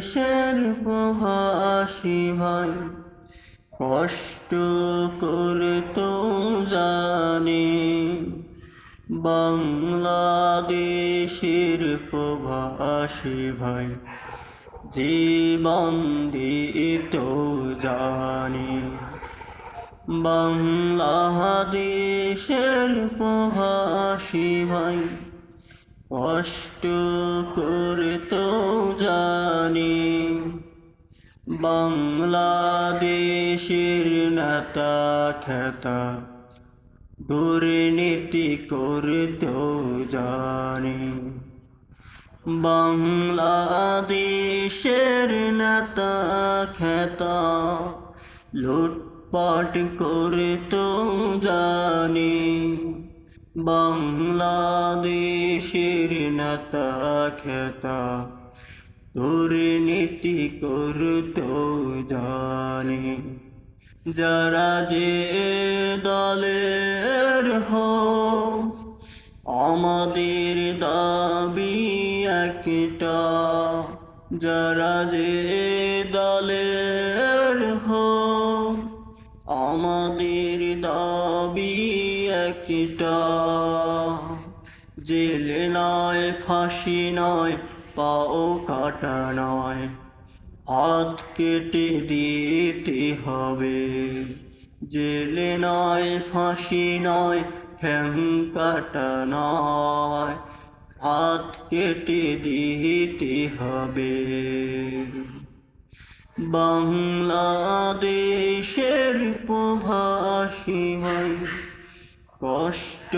বাংলাদেশের প্রভাসী ভাই, কষ্ট করে তো জানে বাংলাদেশের প্রভাসী ভাই, জীবন দিত জানি বাংলাদেশের প্রভাসী ভাই, কষ্ট করে তো জানি, বাংলাদেশের নেতা খেতা, দুর্নীতি করে তো জানি। বাংলাদেশের নেতা খেতা, লুটপাট করে তো জানি। বাংলাদেশের নেতা খেতা দুর্নীতি করতো জানি। যারা যে দলের হোক আমাদের দাবি একটা। যারা যে দলের হোক আমাদের দাবি একটা। জেলে নয়, ফাঁসি নয় পাও কাটা নয় হাত কেটে দিতে হবে। জেলে নয়, ফাঁসি নয় ঠ্যাং কাটা নয়। হাত কেটে দিতে হবে। বাংলাদেশের প্রভাসী ভাই কষ্ট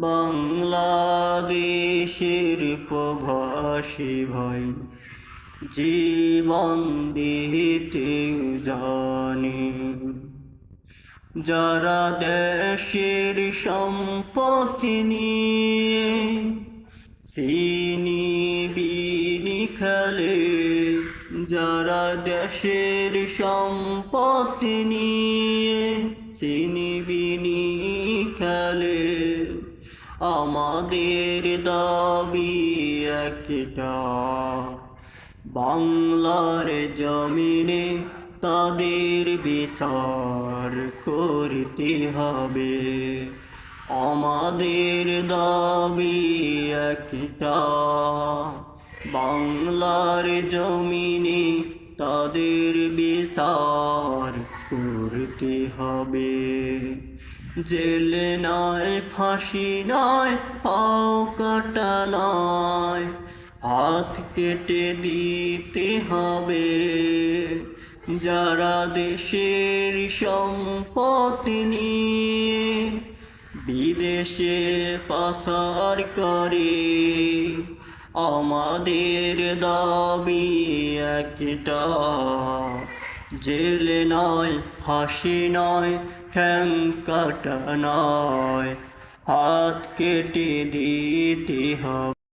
বাংলাদেশের প্রভাসী ভাই, জীবন দিতে জানি। যারা দেশের সম্পত্তি নিয়ে চিনি বিনি খেলে, যারা দেশের সম্পত্তি নিয়ে চিনি বিনি খেলে আমাদের দাবি একটা। বাংলার জমিনে তাদের বিচার করতে হবে। আমাদের দাবি একটা। বাংলার জমিনে তাদের বিচার করতে হবে। জেল নয়, ফাঁসি নয়, পাও কাটা নয়। হাত কেটে দিতে হবে। যারা দেশের সম্পত্তি নিয়ে বিদেশে পাসার করে, আমাদের দাবি একটা। জেল নয়, ফাঁসি নয় ঠ্যাং কাটা নয় হাত কেটে দিতে হবে।